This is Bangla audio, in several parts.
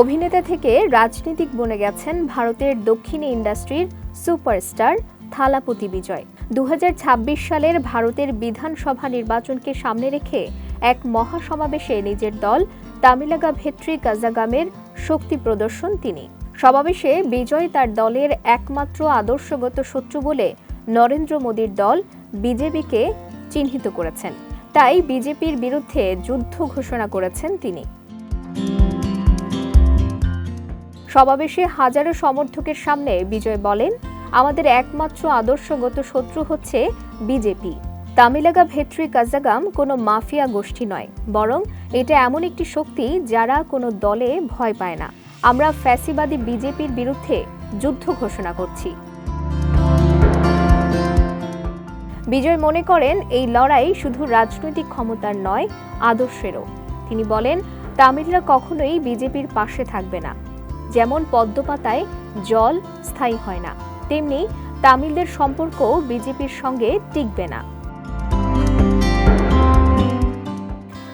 অভিনেতা থেকে রাজনীতিক বনে গেছেন ভারতের দক্ষিণী ইন্ডাস্ট্রির সুপারস্টার থালাপতি বিজয়। দু হাজার ছাব্বিশ সালের ভারতের বিধানসভা নির্বাচনকে সামনে রেখে এক মহাসমাবেশে নিজের দল তামিলাগা ভেত্রী কাজাগামের শক্তি প্রদর্শন তিনি। সমাবেশে বিজয় তার দলের একমাত্র আদর্শগত শত্রু বলে নরেন্দ্র মোদীর দল বিজেপিকে চিহ্নিত করেছেন। তাই বিজেপির বিরুদ্ধে যুদ্ধ ঘোষণা করেছেন তিনি। সমাবেশে হাজারো সমর্থকের সামনে বিজয় বলেন, আমাদের একমাত্র আদর্শগত শত্রু হচ্ছে বিজেপি। তামিলাগা ভেট্রি কাজাগাম কোনো মাফিয়া গোষ্ঠী নয়, বরং এটা এমন একটি শক্তি যারা কোনো দলে ভয় পায় না। আমরা ফ্যাসিবাদী বিজেপির বিরুদ্ধে যুদ্ধ ঘোষণা করছি। বিজয় মনে করেন, এই লড়াই শুধু রাজনৈতিক ক্ষমতার নয়, আদর্শেরও। তিনি বলেন, তামিলরা কখনোই বিজেপির পাশে থাকবে না। যেমন পদ্মপাতায় জল স্থায়ী হয় না, তেমনি তামিলদের সম্পর্ক বিজেপির সঙ্গে টিকবে না।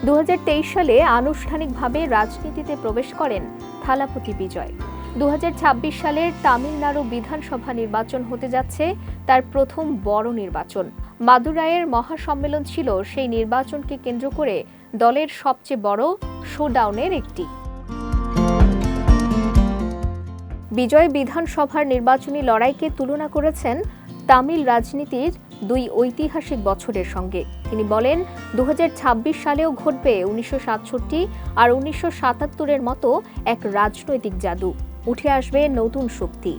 দু হাজার তেইশ সালে আনুষ্ঠানিকভাবে রাজনীতিতে প্রবেশ করেন থালাপতি বিজয়। দু হাজার ছাব্বিশ সালের তামিলনাড়ু বিধানসভা নির্বাচন হতে যাচ্ছে তার প্রথম বড় নির্বাচন। মাদুরাইয়ের মহাসম্মেলন ছিল সেই নির্বাচনকে কেন্দ্র করে দলের সবচেয়ে বড় শোডাউনের একটি। বিজয় বিধানসভার নির্বাচনী লড়াইকে তুলনা করেছেন তামিল রাজনীতির দুই ঐতিহাসিক বছরের সঙ্গে। তিনি বলেন দু হাজার ছাব্বিশ সালেও ঘটবে উনিশশো সাতষট্টি আর উনিশশো সাতাত্তরের মতো এক রাজনৈতিক জাদু। উঠে আসবে নতুন শক্তি।